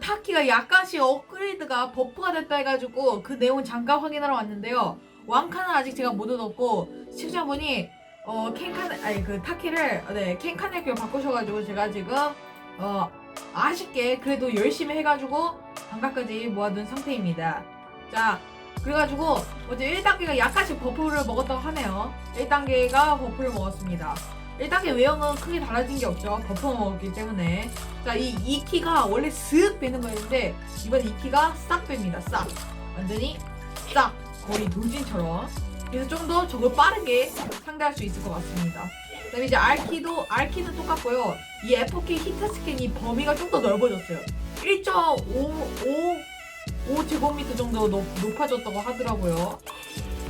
타키가 약간씩 업그레이드가 버프가 됐다 해가지고 그 내용 잠깐 확인하러 왔는데요. 왕카는 아직 제가 못 얻었고 시청자분이 어 캔칸 아니 그 타키를 네 캔칸에게 바꾸셔가지고 제가 지금 어 아쉽게 그래도 열심히 해가지고 반값까지 모아둔 상태입니다. 자 그래가지고 어제 1단계가 약간씩 버프를 먹었다고 하네요. 1단계가 버프를 먹었습니다. 1단계 외형은 크게 달라진 게 없죠. 먹었기 때문에. 자, 이 2키가 원래 슥 빼는 거였는데, 이번 2키가 싹 뺍니다. 싹. 완전히 싹. 거의 돌진처럼. 그래서 좀 더 저걸 빠르게 상대할 수 있을 것 같습니다. 그 다음에 이제 R키도, R키는 똑같고요. 이 F키 히트 스캔이 범위가 좀 더 넓어졌어요. 1.5, 5제곱미터 정도 높, 높아졌다고 하더라고요.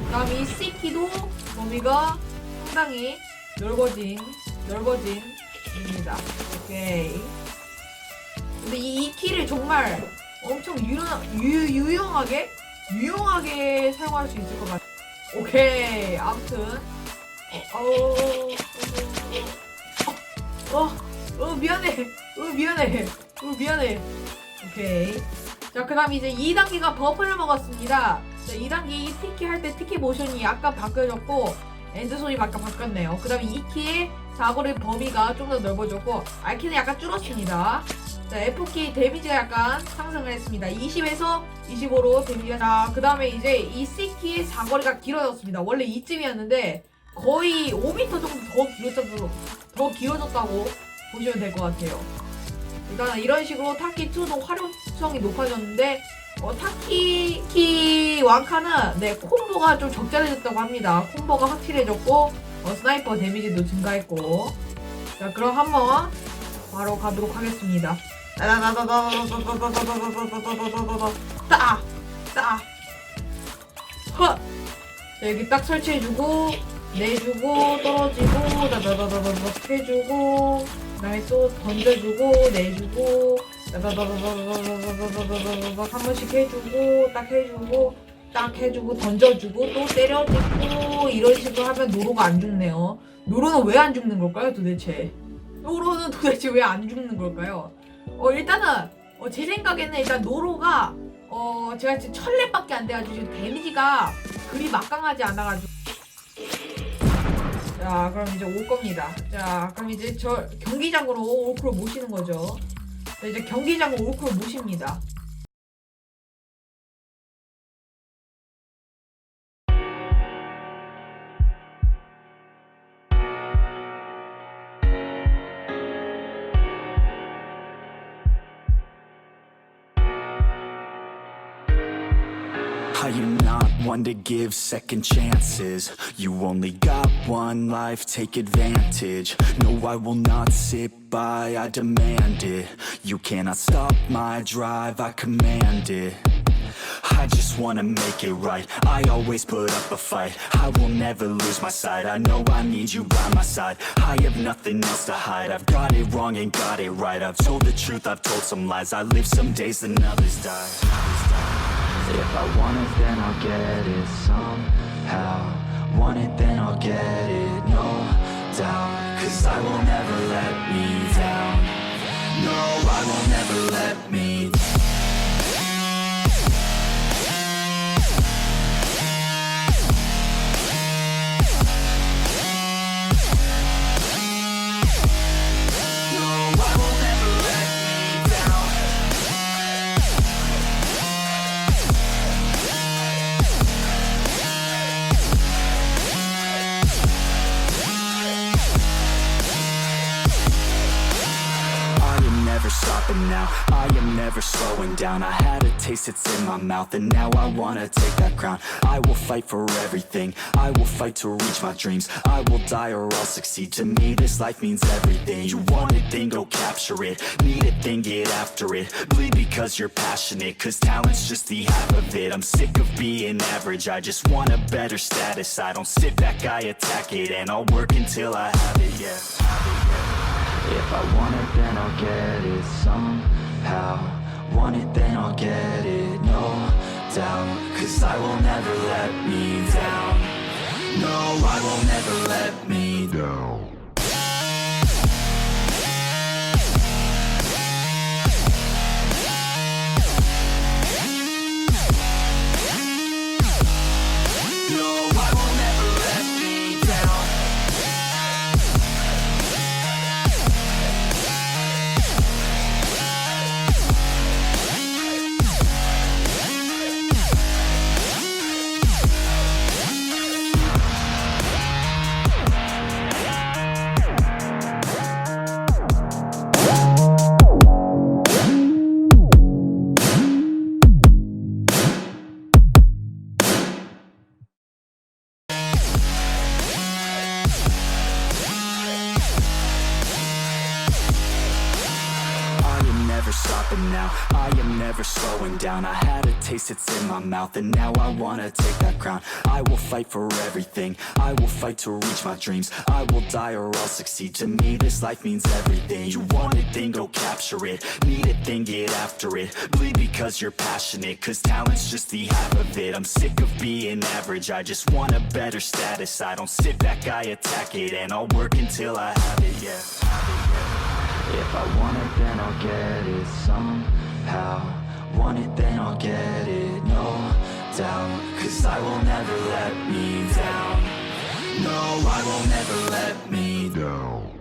그 다음 이 C키도 범위가 상당히 넓어진 넓어진입니다. 오케이. 근데 이, 이 키를 정말 엄청 유용, 유, 유용하게 유용하게 사용할 수 있을 것 같아. 오케이. 아무튼 어, 어, 어, 어, 어 미안해. 어 미안해. 어 미안해. 오케이. 자, 그 다음 이제 2단계가 버프를 먹었습니다. 자, 2단계 티키 할 때 티키 모션이 약간 바뀌어졌고 엔드 손이 약간 바뀌었네요. 그 다음에 2키의 사거리 범위가 좀 더 넓어졌고 R키는 약간 줄었습니다. 자, F키 데미지가 약간 상승을 했습니다. 20에서 25로 데미지가 자, 그 다음에 이제 이 C키의 사거리가 길어졌습니다. 원래 이쯤이었는데 거의 5m 정도 더 길어졌다고, 더 길어졌다고 보시면 될 것 같아요. 일단 이런 식으로 타키 2도 활용성이 높아졌는데 어, 타키 키 왕카는 네 콤보가 좀 적절해졌다고 합니다. 콤보가 확실해졌고 어, 스나이퍼 데미지도 증가했고 자 그럼 한번 바로 가도록 하겠습니다. 따! 따! 헛! 자, 여기 딱 설치해주고 내주고 떨어지고 다다다다다다 해주고 그다음에 또 던져주고 내주고 한 번씩 해주고 딱 해주고 딱 해주고 던져주고 또 때려주고 이런 식으로 하면 노로가 안 죽네요. 노로는 왜 안 죽는 걸까요 도대체? 노로는 도대체 왜 안 죽는 걸까요? 어 일단은 어, 제 생각에는 일단 노로가 어 제가 지금 천렙밖에 안 돼가지고 데미지가 그리 막강하지 않아가지고 자 그럼 이제 올 겁니다. 자 그럼 이제 저 경기장으로 올크로 모시는 거죠. 자, 이제 경기장으로 올크로 모십니다. I am not one to give second chances. You only got one life, take advantage. No, I will not sit by, I demand it. You cannot stop my drive, I command it. I just wanna make it right. I always put up a fight. I will never lose my sight. I know I need you by my side. I have nothing else to hide. I've got it wrong and got it right. I've told the truth, I've told some lies. I live some days, then others die. If I want it, then I'll get it somehow. Want it, then I'll get it, no doubt. Cause I will never let me down. No, I will never let me No, slowing down. I had a taste, it's in my mouth and now I wanna take that crown. I will fight for everything, I will fight to reach my dreams. I will die or I'll succeed, to me this life means everything. You want it, then go capture it, need it, then get after it. Bleed because you're passionate, cause talent's just the half of it. I'm sick of being average, I just want a better status. I don't sit back, I attack it, and I'll work until I have it, yeah. If I want it, then I'll get it somehow. Want it, then I'll get it, no doubt. Cause I will never let me down. No, I will never let me down. Stopping now. I am never slowing down. I had a taste, it's in my mouth, and now I wanna take that crown. I will fight for everything. I will fight to reach my dreams. I will die or I'll succeed. To me, this life means everything. You want it, then go capture it. Need it, then get after it. Bleed because you're passionate. Cause talent's just the half of it. I'm sick of being average. I just want a better status. I don't sit back, I attack it. And I'll work until I have it, yeah. If I want it, then I'll get it somehow. Want it, then I'll get it, no doubt. Cause I will never let me down. No, I will never let me down.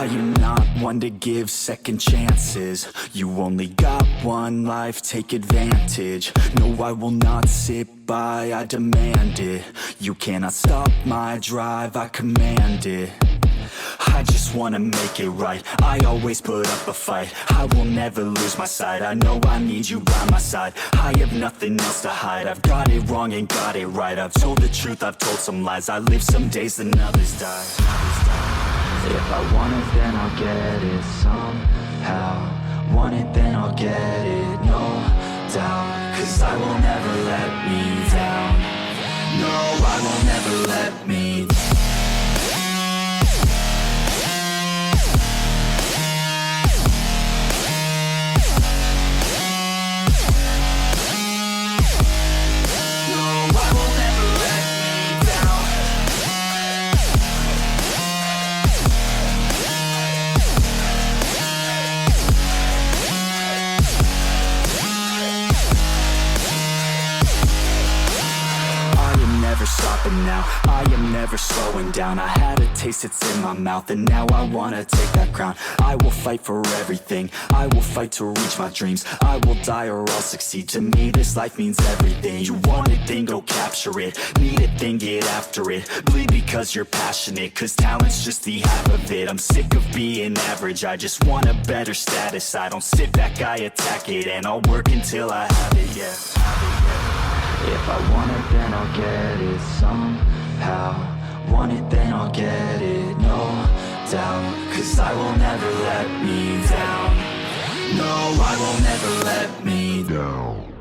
I am not one to give second chances. You only got one life, take advantage. No, I will not sit by, I demand it. You cannot stop my drive, I command it. I just wanna make it right. I always put up a fight. I will never lose my sight. I know I need you by my side. I have nothing else to hide. I've got it wrong and got it right. I've told the truth, I've told some lies. I live some days and others die. If I want it, then I'll get it somehow. Want it, then I'll get it, no doubt. Cause I will never let never slowing down. I had a taste, it's in my mouth, and now I wanna take that crown. I will fight for everything. I will fight to reach my dreams. I will die or I'll succeed. To me, this life means everything. You want it, then go capture it. Need it, then get after it. Bleed because you're passionate. Cause talent's just the half of it. I'm sick of being average. I just want a better status. I don't sit back, I attack it. And I'll work until I have it, yeah. If I want it, then I'll get it somehow. Want it, then I'll get it, no doubt. Cause I will never let me down. No, I will never let me down.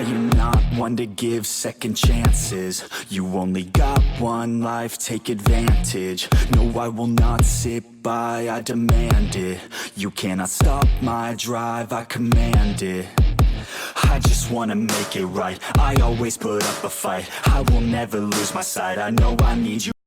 I am not one to give second chances. You only got one life, take advantage. No, I will not sit by, I demand it. You cannot stop my drive, I command it. I just wanna make it right. I always put up a fight. I will never lose my sight. I know I need you.